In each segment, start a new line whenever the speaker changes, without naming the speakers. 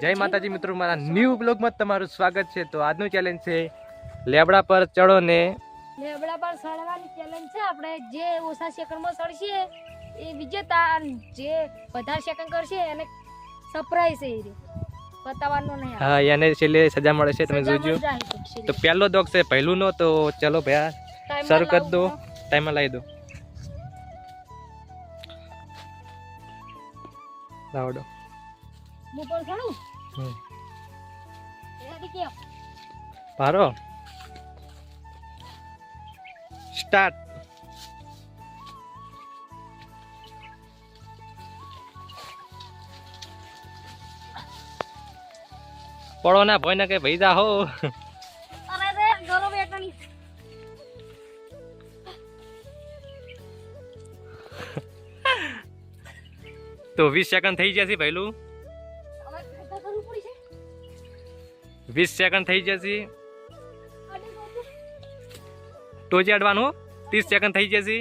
જય માતાજી મિત્રો મારા ન્યૂ બ્લોગમાં તમારું સ્વાગત છે તો આજનું ચેલેન્જ છે લેબડા પર ચડો ને
લેબડા પર ચડવાની ચેલેન્જ છે આપણે જે ઓછા સેકન્ડમાં ચડશે એ વિજેતા જે વધારે સેકન્ડ કરશે એને સરપ્રાઈઝ એ. બતાવવાનો નહીં
હા એને છેલ્લે સજા મળે છે તમે જોજો. તો પહેલો દોગ છે પહેલું નો તો ચલો ભૈયા શરૂ કરી દો
લાવો.
લાવી દો
એનાથી કેમ?
પારો. સ્ટાર્ટ. પડો ના ભય ના કે ભાઈ જા હો. તો વીસ સેકન્ડ થઈ જશે પહેલું
કરવું પડશે?
વીસ સેકન્ડ થઈ જશે. ટોચી અડવાનું? ત્રીસ સેકન્ડ થઈ જશે.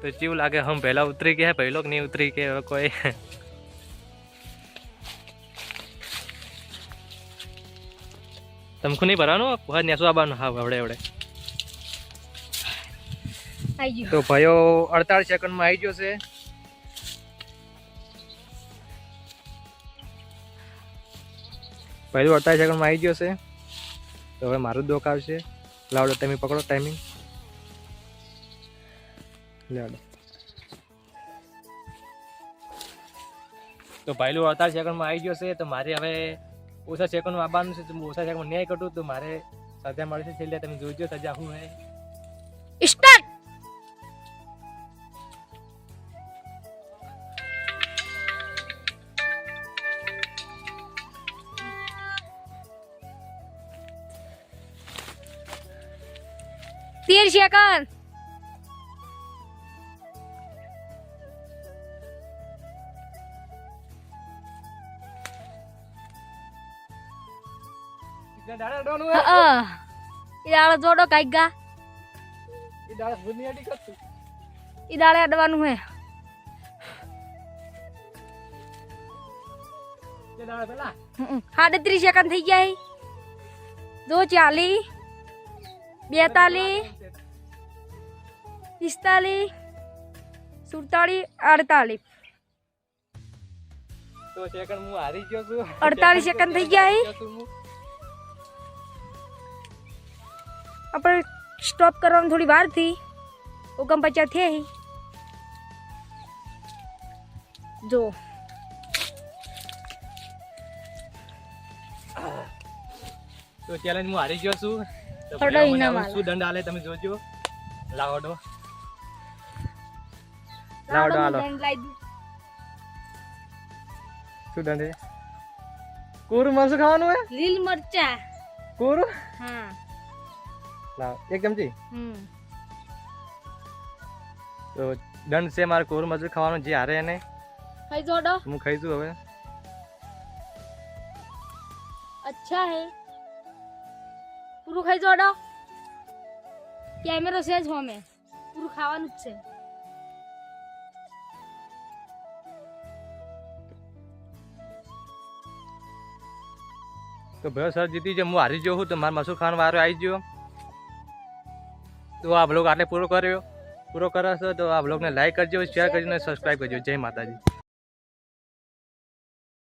તો કેવું લાગે? હમ પહેલા ઉતરી ગયા પહેલો કે નહીં ઉતરી કે કોઈ. તમખું નહીં ભરવાનું હા નેસો આવવાનું. હા હવડે હવડે તો ભાઈઓ અડતાળીસ સેકન્ડમાં આવી ગયો છે. પહેલું અડતાલીસ સેકન્ડમાં આવી ગયો છે. તો હવે મારું દોખ આવશે. લાવડો તમે પકડો ટાઈમિંગ લાવડો તો પહેલું અડતાલીસ સેકન્ડમાં આવી ગયો છે, તો મારે હવે ઓછા સેકન્ડમાં આવવાનું છે, તો ઓછા સેકન્ડમાં ન્યાય કરું તો મારે સજા મળશે છેલ્લે, તમે જોજો, સજા હું હે.
સ્ટાર્ટ તેર સેકન્ડ
દાડા અડવાનું
ઈ દાડે જોડો કાઈ ગા
એ દાડા ભૂની અડી કરતું
ઈ દાડે અડવાનું હે
તે દાડા પેલા
સાડત્રીસ સેકન્ડ થઈ ગયા હે. જો ચાલી બેતાલીસ પિસ્તાલીસ સુડતાલીસ અડતાલીસ.
તો સેકન્ડ હું હારી ગયો છું.
48 સેકન્ડ થઈ ગયા. આપણે સ્ટોપ કરવાનું થોડી વારથી. ઓગમ પચાસ થયા જો.
તો ચેલેન્જ હું હારી ગયો છું. દંડ છે ખાવાનું મારે કોરું મરચું ખાવાનું જે હારે એને. હું ખાઈ છું હવે.
અચ્છા હે. પૂરું ખાઈ જોડો કેમેરો છે જ હોમે. પૂરું ખાવાનું જ છે.
તો ભાઈ સર જીતી છે, હું હારી ગયો છું, તો મારે મસૂર ખાવાનો વારો આવી ગયો. તો આ બ્લોગ આટલે પૂરો કર્યો. પૂરો કરો છો તો આ બ્લોગને લાઈક કરજો શેર કરજો અને સબસ્ક્રાઈબ કરજો. જય માતાજી.